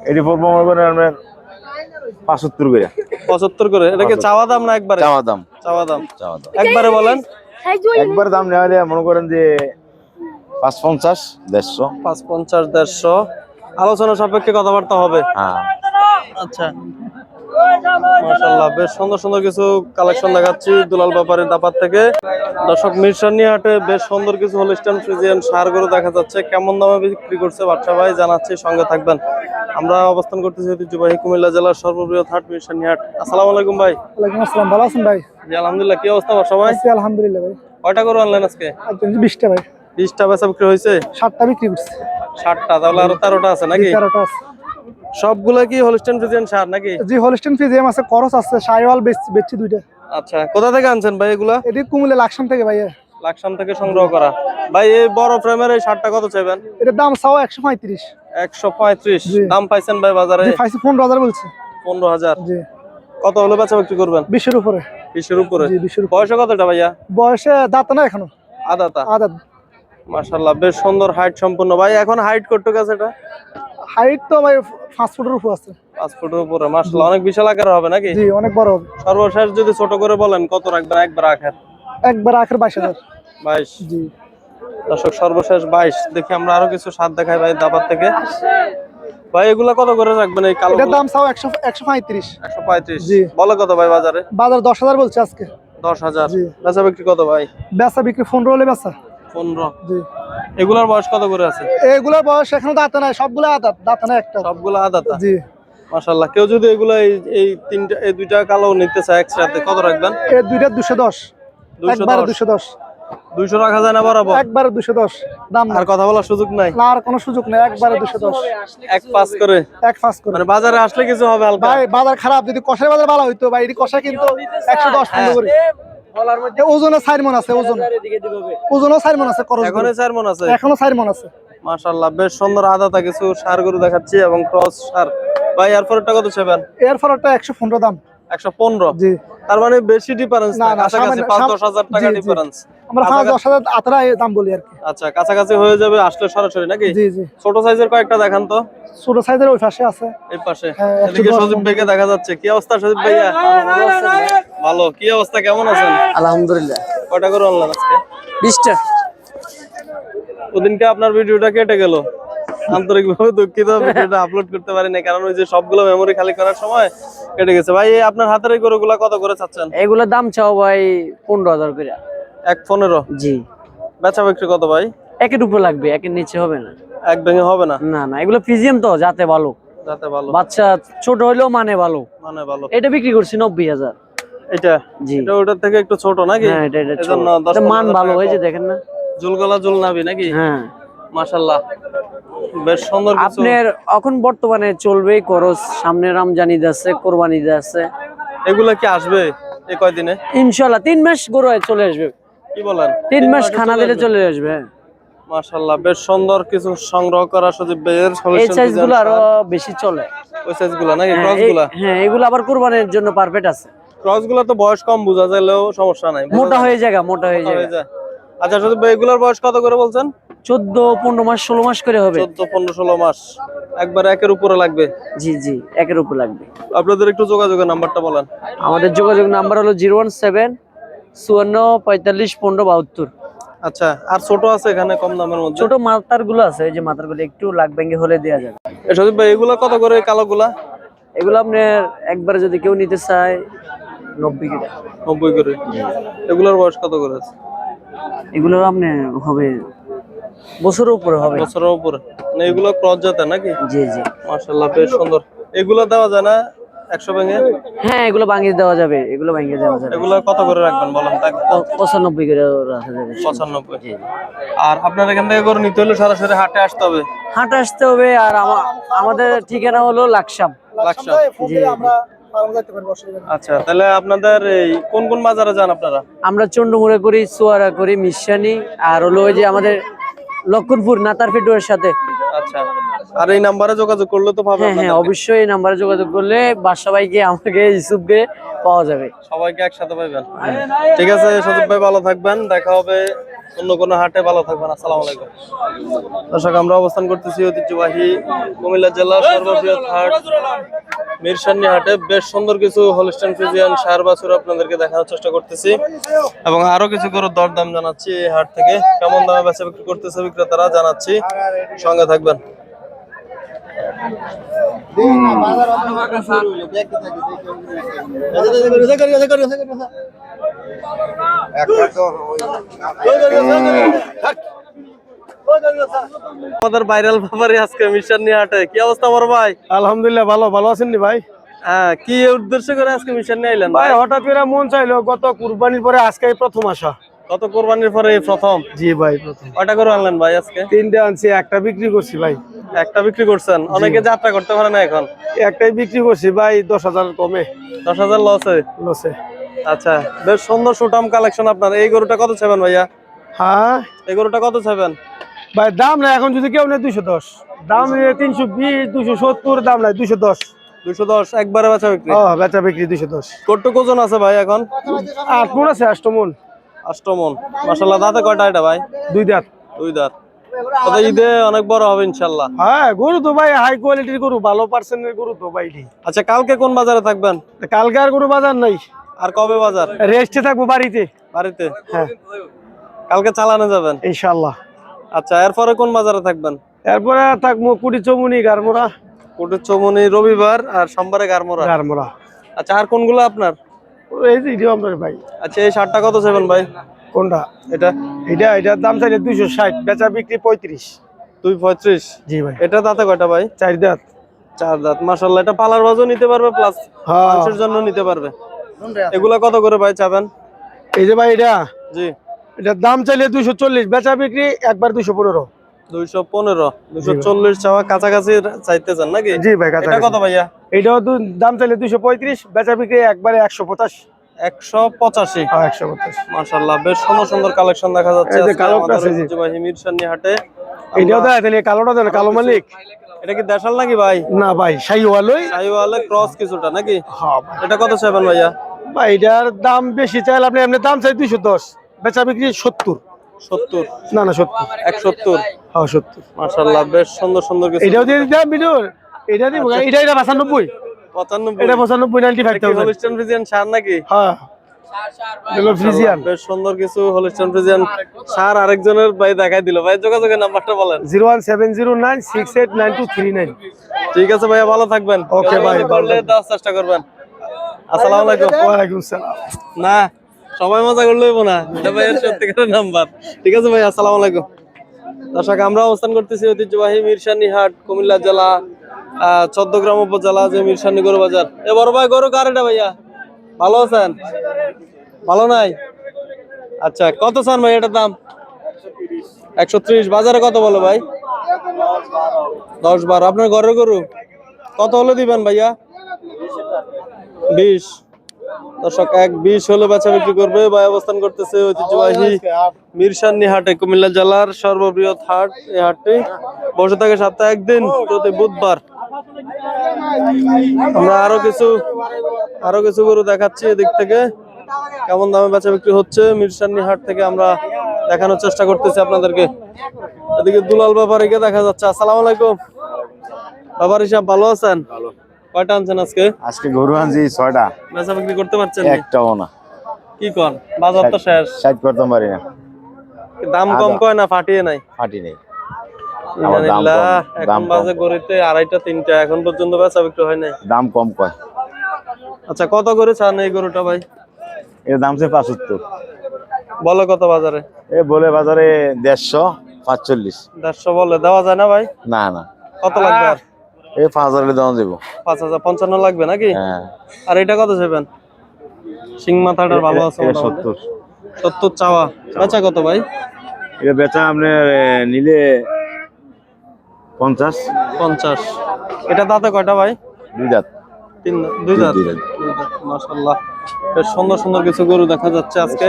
এটি পড়ব মনে করেন আপনার পাঁচাত্তর করে। পঁচাত্তর করে। চাওয়া দাম না একবারে? চাওয়া দাম। চাওয়া দাম। চাওয়া দাম। একবারে বলেন। একবার দাম নেওয়া হলে মনে করেন যে পাঁচ পঞ্চাশ দেড়শো। পাঁচ পঞ্চাশ দেড়শো। আলোচনা সাপেক্ষে কথাবার্তা হবে। হ্যাঁ। আচ্ছা। বেশ সুন্দর সুন্দর কিছু কালেকশন দেখাচ্ছি দুলাল ব্যাপারের দাপার থেকে। দর্শক মিরসানি হাটে বেশ সুন্দর কিছু হলিস্টান ফ্রিজিয়ান সার গরু দেখা যাচ্ছে। কেমন দামে বিক্রি করছে বাচ্চা ভাই জানাচ্ছি সঙ্গে থাকবেন। আমরা অবস্থান করতেছি ঐতিহ্যবাহী কুমিল্লা জেলার সর্ববৃহৎ হাট মিরসানি হাট আসসালামু আলাইকুম ভাই। ওয়ালাইকুম আসসালাম ভালো আছেন ভাই? জি আলহামদুলিল্লাহ। কি অবস্থা বাচ্চা ভাই? আলহামদুলিল্লাহ ভাই। কয়টা আনলেন আজকে? ভাই। বেচা বিক্রি হয়েছে? বিক্রি করছে। তাহলে আরও তেরোটা আছে নাকি? তেরোটা আছে। সবগুলা কি হলিস্টান ফ্রিজিয়ান সার নাকি? জি হলিস্টেন ফিজিয়াম আছে করস আছে সাইওয়াল বেচছি দুইটা। আচ্ছা কোথা থেকে আনছেন ভাই এগুলা? এটি কুমিল্লা লাকসাম থেকে ভাই লাকসাম থেকে সংগ্রহ করা। ভাই এই বড় ফ্রেমের এই শার্টটা কত চাইবেন? এটার দাম চাও একশো পঁয়ত্রিশ। একশো পঁয়ত্রিশ। জি। দাম পাইছেন ভাই বাজারে? জি পনেরো হাজার বলছে। পনেরো হাজার। জি। কত হলে বেচা বিক্রি করবেন? বিশের উপরে। বিশের উপরে? জি বিশের উপরে। বয়সে কতটা ভাইয়া? বয়সে দাঁত না এখনও? আদাতা আদাত মাশাল্লাহ বেশ সুন্দর হাইট সম্পূর্ণ। ভাই এখন হাইট করতে গেছে এটা? হাইট তো ভাই পাঁচ ফুটের উপর আছে। পাঁচ ফুটের উপরে মাশাল্লাহ অনেক বিশাল আকার হবে নাকি? জি অনেক বড় হবে। সর্বশেষ যদি ছোট করে বলেন কত রাখবেন? একবার আখের? একবার আখের বাইশ হাজার। বাইশ? জি। দর্শক সর্বশেষ বাইশ। দেখি আমরা আরও কিছু স্বাদ দেখাই ভাই দাবার থেকে। ভাই এগুলা কত করে রাখবেন এই কালো এটার দাম চাও একশো একশো পঁয়ত্রিশ। একশো পঁয়ত্রিশ। জি। বলো কত ভাই বাজারে? বাজার দশ হাজার বলছে আজকে। দশ হাজার। জি। বেচা বিক্রি কত ভাই? বেচা বিক্রি পনেরো হলে বেচা। পনেরো। জি। এগুলার বয়স কত করে আছে? এগুলোর বয়স এখনও দাঁতে নাই সবগুলো আদাত দাঁতে নাই একটা সবগুলো আদাতা? জি। মাশাল্লাহ কেউ যদি এগুলো এই এই তিনটা এই দুইটা কালো নিতে চায় একসাথে কত রাখবেন? এর দুইটা দুশো দশ। দুইশো একবারে দশ। দুশো দশ। দুইশো রাখা যায় না বরাবর? একবারে দুশো দশ। দাম আর কথা বলার সুযোগ নাই? না আর কোনো সুযোগ নেই। একবারে দুশো দশ। এক পাস করে? এক ফাঁস করে। মানে বাজারে আসলে কিছু হবে হালকা? ভাই বাজার খারাপ যদি কষার বাজার ভালো হইতো ভাই এটি কষা কিন্তু একশো দশ করে। এ ওজনে চার মন আছে ওজন। ওজনও চার মন আছে এখনও এখন চার মন আছে। এখনও চার মন আছে। মাশাল্লাহ বেশ সুন্দর আদাতা কিছু সার গরু দেখাচ্ছি এবং ক্রস সার। ভাই এরপরটা কত সেবেন এর ফলটা একশো পনেরো দাম। একশো পনেরো। জি। তার মানে বেশি ডিফারেন্স না, কাছাকাছি টাকা জি, জি। ডিফারেন্স আমরা পাঁচ দশ আতরা দাম বলি আর কি। আচ্ছা কাছাকাছি হয়ে যাবে আসলে সরাসরি নাকি? জি জি। ছোট সাইজের কয়েকটা দেখান তো। ছোট সাইজের ওই পাশে আছে। এই পাশে। হ্যাঁ, এদিকে সজীব ভাইকে দেখা যাচ্ছে। কি অবস্থা সজীব ভাইয়া? ভালো। কি অবস্থা? কেমন আছেন? আলহামদুলিল্লাহ। কয়টা করে অনলাইন আজকে? বিশটা। ওদিনকে আপনার ভিডিওটা কেটে গেল। আন্তরিকভাবে দুঃখিত ভিডিওটা আপলোড করতে পারি না কারণ ওই যে সবগুলো মেমোরি খালি করার সময় কেটে গেছে। ভাই আপনার হাতের এই গরুগুলা কত করে চাচ্ছেন? এগুলোর দাম চাও ভাই পনেরো হাজার করে। এক পনেরো? জি। বেচা বিক্রি কত ভাই? একের উপর লাগবে একের নিচে হবে না। এক ভেঙে হবে না? না না এগুলো ফিজিয়াম তো যাতে ভালো। যাতে ভালো। বাচ্চা ছোট হইলেও মানে ভালো। মানে ভালো। এটা বিক্রি করছি নব্বই হাজার। এটা? জি। এটা ওটার থেকে একটু ছোট নাকি? হ্যাঁ এটা এটা মান ভালো হয়েছে দেখেন না। জুলগলা জুল নাবি নাকি? হ্যাঁ। মাশাল্লাহ। বেশ সুন্দর আপনার এখন বর্তমানে চলবে করস সামনে রমজান ঈদ আছে কোরবানি ঈদ আছে। এগুলা কি আসবে এই কয়দিনে? ইনশাল্লাহ তিন মাস গরু চলে আসবে। কি বলেন? তিন মাস খানা দিলে? চলে আসবে মাশাল্লাহ বেশ সুন্দর কিছু সংগ্রহ করা সজীব ভাইয়ের এই solution সাইজ design গুলো আরও বেশি চলে। ওই সাইজগুলা নাকি? হ্যাঁ, ক্রস হ্যাঁ এগুলো আবার কোরবানির জন্য পারফেক্ট আছে। ক্রসগুলা তো বয়স কম বোঝা যাইলেও সমস্যা নাই। মোটা হয়ে যায়। মোটা হয়ে যায়। আচ্ছা শুধু এগুলার বয়স কত করে বলছেন? চোদ্দ পনেরো মাস ষোলো মাস করে হবে। চোদ্দ পনেরো ষোলো মাস। একবার একের উপরে লাগবে? জি জি একের উপর লাগবে। আপনাদের একটু যোগাযোগের নাম্বারটা বলেন। আমাদের যোগাযোগ নাম্বার হলো জিরো ওয়ান সেভেন চুয়ান্ন পঁয়তাল্লিশ পনেরো বাহাত্তর। আচ্ছা আর ছোট আছে এখানে কম দামের মধ্যে? ছোট মাথারগুলো আছে এই যে মাথারগুলো একটু ভেঙে হলে দেওয়া যাবে। সজীব ভাই এগুলা কত করে কালো গুলা এগুলো আপনার একবারে যদি কেউ নিতে চায় নব্বই কিলো নব্বই করে। এগুলার বয়স কত করে আছে? এগুলো আপনার হবে বছরের উপরে হবে। বছরের উপরে। মানে এগুলো ক্রস জাতের নাকি? জি জি। মাশাল্লাহ বেশ সুন্দর। এগুলো দেওয়া যায় না ভেঙে হ্যাঁ এগুলো ভাঙিয়ে দেওয়া যাবে। এগুলো ভাঙিয়ে দেওয়া যাবে। এগুলো কত করে রাখবেন বলেন? করে রাখা যাবে। জি আর আপনার এখান থেকে করে নিতে হলে সরাসরি হাটে আসতে হবে? হাট আসতে হবে আর আমাদের ঠিকানা হলো লাকসাম। লাকসাম। জি। আমরা। আচ্ছা তাহলে আপনাদের এই কোন কোন বাজারে যান আপনারা? আমরা চন্ডমুড়ে করি চুয়ারা করি মিশানি আর হলো ওই যে আমাদের লক্ষণপুর নাতার ফেটুয়ার সাথে। আচ্ছা আর এই নাম্বারে যোগাযোগ করলে তো পাবে হ্যাঁ হ্যাঁ অবশ্যই এই নাম্বারে যোগাযোগ করলে বাসা ভাইকে আমাকে ইসুফকে পাওয়া যাবে। সবাইকে একসাথে পাইবেন। ঠিক আছে সজীব ভাই ভালো থাকবেন। দেখা হবে অন্য কোনো হাটে। ভালো থাকবেন। আসসালামু আলাইকুম। দর্শক আমরা অবস্থান করতেছি ঐতিহ্যবাহী কুমিল্লা জেলার সর্ববৃহৎ হাট। মিরসান্নি হাটে বেশ সুন্দর কিছু হলিস্টান ফিজিয়ান সার বাছুর আপনাদেরকে দেখানোর চেষ্টা করতেছি এবং আরও কিছু গরুর দরদাম জানাচ্ছি এই হাট থেকে কেমন দামে বেচা বিক্রি করতেছে বিক্রেতারা জানাচ্ছি সঙ্গে থাকবেন আমাদের ভাইরাল ব্যাপারে আজকে মিশান্নি হাটে। কি অবস্থা বড় ভাই? আলহামদুলিল্লাহ ভালো ভালো আছেন ভাই? হ্যাঁ কি উদ্দেশ্য করে আজকে মিশান্নি আইলেন ভাই? হঠাৎ করে মন চাইলো গত কুরবানির পরে আজকে প্রথম আসা। কোরবানির পরে প্রথম? জি ভাই প্রথম। কয়টা করে আনলেন ভাই আজকে? তিনটে আনছি একটা বিক্রি করছি ভাই। একটা বিক্রি করছেন? অনেকে যাত্রা করতে পারে না এখন? একটাই বিক্রি করছি ভাই দশ হাজার কমে। দশ হাজার লসে লসে আচ্ছা বেশ সুন্দর সুটাম কালেকশন আপনার। এই গরুটা কত চাইবেন ভাইয়া? হ্যাঁ? এই গরুটা কত চাইবেন ভাই দাম না এখন যদি কেউ নেই দুইশো দশ। দাম তিনশো বিশ দুশো সত্তর দাম নাই দুশো দশ। দুশো দশ একবারে বাঁচা বিক্রি? বেচা বিক্রি দুশো। আছে ভাই এখন? আট মন আছে আষ্টমন অষ্টমন মাসাল্লাহ দাঁতে কয়টা এটা ভাই? দুই দাঁত। দুই দাঁত। তবে ঈদে অনেক বড় হবে ইনশাল্লাহ হ্যাঁ গরু তো ভাই হাই কোয়ালিটির গরু ভালো পার্সেন্টের গরু তো ভাই। আচ্ছা কালকে কোন বাজারে থাকবেন? কালকে আর গরু বাজার নাই। আর কবে বাজার? রেস্টে থাকব বাড়িতে। বাড়িতে? হ্যাঁ। কালকে চালানো যাবেন? ইনশাল্লাহ আচ্ছা এরপরে কোন বাজারে থাকবেন? এরপরে থাকব কুড়ি চমুনি গারমোড়া। কুটুর চৌমনি রবিবার আর সোমবারে গারমোরা গারমোড়া। আচ্ছা আর কোনগুলো আপনার? এই যে এটিও আপনার ভাই। আচ্ছা এই শার্টটা কত চাইবেন ভাই? কোনটা? এটা? এটা এটার দাম চাইলে দুইশো ষাট বেচা বিক্রি পঁয়ত্রিশ। দুই পঁয়ত্রিশ? জি ভাই। এটা দাঁতে কয়টা ভাই? চার দাঁত। চার দাঁত মাসাল্লাহ এটা পালার বাজও নিতে পারবে প্লাস হ্যাঁ। জন্য নিতে পারবে। এগুলা কত করে ভাই চাবেন? এই যে ভাই এটা? জি। এটার দাম চাইলে দুইশো চল্লিশ বেচা বিক্রি একবার দুইশো পনেরো। দুইশো পনেরো দুইশো চল্লিশ চাওয়া কাছাকাছি চাইতে চান নাকি? জি ভাই কাছাকাছি। কত ভাইয়া? এইটাও দু- দাম চাইলে দুইশো পঁয়ত্রিশ বেচা বিক্রি একবারে একশো পঁচাশি। একশো পঁচাশি। হ্যাঁ একশো পঁচাশি। বেশ সুন্দর সুন্দর কালেকশন দেখা যাচ্ছে আজকে কালোটা হাটে। তাহলে দেন কালো মালিক। এটা কি দেশাল নাকি ভাই? না ভাই ক্রস কিছুটা নাকি? হ্যাঁ এটা কত চাইবেন ভাইয়া? ভাই এটার দাম বেশি চাইলে আপনি এমনি দাম চাই দুইশো দশ। বেচা বিক্রি সত্তর। সত্তর। না না সত্তর। এক সত্তর। হ্যাঁ সত্তর। বেশ সুন্দর সুন্দর এটাও দিয়ে দিতাম এটা দিব এটা এটা পঁচানব্বই। পঁচানব্বই। এটা পঁচানব্বই ninety five thousand Holstein Friesian sir নাকি? হ্যাঁ। বেশ সুন্দর কিছু হলিস্টান ফ্রিজিয়ান সার আরেকজনের ভাই দেখাই দিল। ভাই যোগাযোগের নাম্বারটা বলেন। Zero one seven zero nine six eight nine two three nine. ঠিক আছে ভাইয়া ভালো থাকবেন। Okay, ভাই, যোগাযোগ করলে দেওয়ার চেষ্টা করবেন। আসসালামু আলাইকুম। সালাম। না। সবাই মজা করলে হইবো না। এটা ভাইয়ের সত্যিকারের নাম্বার। ঠিক আছে ভাই আসসালামু আলাইকুম। দর্শক আমরা অবস্থান করতেছি ঐতিহ্যবাহী মিরসানি হাট কুমিল্লা জেলা চৌদ্দগ্রাম উপজেলা যে মিরসানি গরু বাজার। এ বড় ভাই গরু কার এটা ভাইয়া? ভালো আছেন? ভালো নাই? আচ্ছা কত চান ভাই এটার দাম? একশো ত্রিশ। বাজারে কত বলো ভাই? দশ বারো। আপনার ঘরের গরু? কত হলে দিবেন ভাইয়া? বিশ। দর্শক, এক বিশ হলে বেচা বিক্রি করবে। বা অবস্থান করতেছে ঐতিহ্যবাহী মিরসান্নি হাটে কুমিল্লা জেলার সর্ববৃহৎ হাট এই হাটটি। বসে থাকে সপ্তাহে একদিন, প্রতি বুধবার। আমরা আরও কিছু আরও কিছু গরু দেখাচ্ছি এদিক থেকে। কেমন দামে বেচা বিক্রি হচ্ছে? মিরসান্নি হাট থেকে আমরা দেখানোর চেষ্টা করতেছি আপনাদেরকে। এদিকে দুলাল ব্যাপারীকে দেখা যাচ্ছে। আসসালামু আলাইকুম। ব্যাপারী সাহেব, ভালো আছেন? কয়টা আনছেন আজকে? আজকে গরু আনছি ছয়টা। বেচা বিক্রি করতে পারছেন না? একটাও না। কি কর বাজার তো শেষ। ষাট করতে পারি না। দাম কম কয় না ফাটিয়ে নাই? ফাটি নেই। এখন বাজে গড়িতে আড়াইটা তিনটা এখন পর্যন্ত বেচা বিক্রি হয় নাই? দাম কম কয়। আচ্ছা কত করে চান এই গরুটা ভাই? এর দাম সে পাঁচাত্তর। বলো কত বাজারে? এ বলে বাজারে দেড়শো পাঁচচল্লিশ। দেড়শো বলে দেওয়া যায় না ভাই? না না। কত লাগবে আর? এই পাঁচ হাজারে দেওয়া যাব। পাঁচ হাজার পঞ্চান্ন লাগবে নাকি? হ্যাঁ। আর এটা কত চাইবেন? সিং মাথাটার ভালো আছে এটা মোটামুটি। সত্তর। সত্তর চাওয়া। বেচা কত ভাই? এটা বেচা আপনার নিলে পঞ্চাশ। পঞ্চাশ। এটা দাঁতে কয়টা ভাই? দুই দাঁত। তিন দুই দাঁত? দুই দাঁত। দুই দাঁত বেশ সুন্দর সুন্দর কিছু গরু দেখা যাচ্ছে আজকে।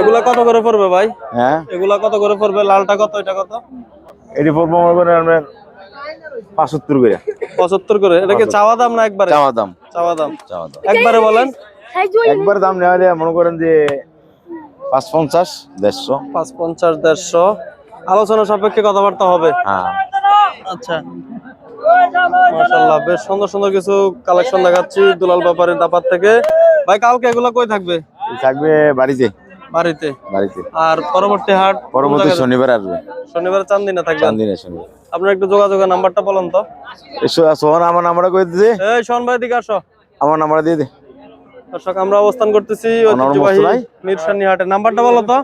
এগুলা কত করে পড়বে ভাই? হ্যাঁ। এগুলা কত করে পড়বে? লালটা কত এটা কত? এটি পড়ব আপনার পাঁচাত্তর করে। পঁচাত্তর করে। এটা কি চাওয়া দাম না একবারে? চাওয়া দাম। চাওয়া দাম। চাওয়া দাম। একবারে বলেন। একবার দাম নেওয়া যায় মনে করেন যে পাঁচ পঞ্চাশ দেড়শো। পাঁচ পঞ্চাশ দেড়শো। আলোচনা সাপেক্ষে কথাবার্তা হবে। হ্যাঁ। আচ্ছা। মাশাল্লাহ বেশ সুন্দর সুন্দর কিছু কালেকশন দেখাচ্ছি দুলাল ব্যাপারের দাপার থেকে। ভাই কালকে এগুলো কই থাকবে? থাকবে বাড়িতে। বাড়িতে। বাড়িতে। আর পরবর্তী হাট পরবর্তী? শনিবার আসবে। শনিবার চান্দিনা থাকবে? চান্দিনে শনিবার। আপনার একটু যোগাযোগের নাম্বারটা বলেন তো। সোহন আমার নাম্বারটা করে দিতে এই শোন ভাই দিকে আসো। আমার নাম্বারটা দিয়ে দে। দর্শক আমরা অবস্থান করতেছি ঐতিহ্যবাহী? মিরসানি হাটের নাম্বারটা বলো তো।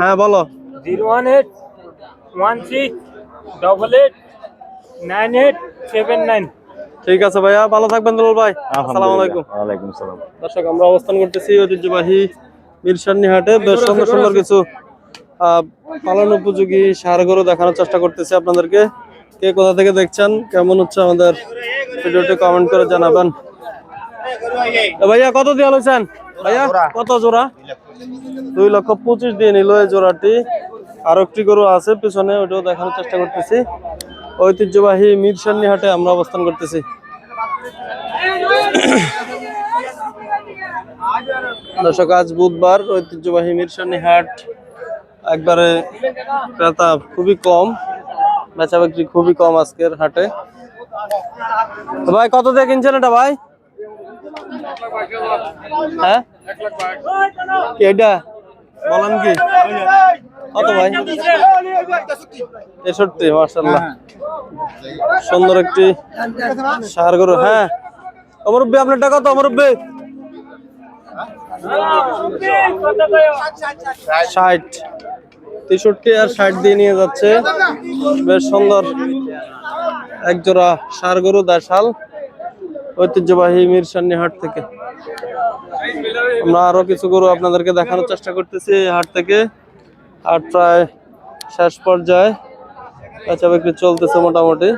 হ্যাঁ বলো। Zero one eight one six double eight nine eight seven nine. ঠিক আছে ভাইয়া ভালো থাকবেন দুলাল ভাই। আসসালামু আলাইকুম। ওয়ালাইকুম সালাম দর্শক আমরা অবস্থান করতেছি ঐতিহ্যবাহী মিরসানি হাটে বেশ সুন্দর সুন্দর কিছু পালন উপযোগী সার গরু দেখানোর চেষ্টা করতেছি আপনাদেরকে। কে কোথা থেকে দেখছেন, কেমন হচ্ছে আমাদের ভিডিওটি কমেন্ট করে জানাবেন। ভাইয়া, কত দিয়ে হয়েছেন ভাইয়া, কত জোড়া? দুই লক্ষ পঁচিশ দিয়ে নিল এই জোড়াটি। আর একটি গরু আছে পিছনে ওটাও দেখানোর চেষ্টা করতেছি। ঐতিহ্যবাহী মিরসানি হাটে আমরা অবস্থান করতেছি। দর্শক, আজ বুধবার ঐতিহ্যবাহী মিরসানি হাট একবারে ক্রেতা খুবই কম, বেচা বিক্রি খুবই কম আজকের হাটে। ভাই, কত দিয়ে কিনছেন এটা ভাই? হ্যাঁ? এটা বলেন কি? কত ভাই? তেষট্টি মার্শাল্লাহ সুন্দর একটি সার গরু হ্যাঁ। অমরব্বী আপনারটা কত, অমরব্বী? ষাট। তেষট্টি আর ষাট দিয়ে নিয়ে যাচ্ছে। বেশ সুন্দর এক জোড়া সার গরু দেশাল, ঐতিহ্যবাহী মিরসান্নি হাট থেকে। আমরা আরও কিছু গরু আপনাদেরকে দেখানোর চেষ্টা করতেছি হাট থেকে। হাট প্রায় শেষ পর্যায়ে বেচা বিক্রি চলতেছে মোটামুটি।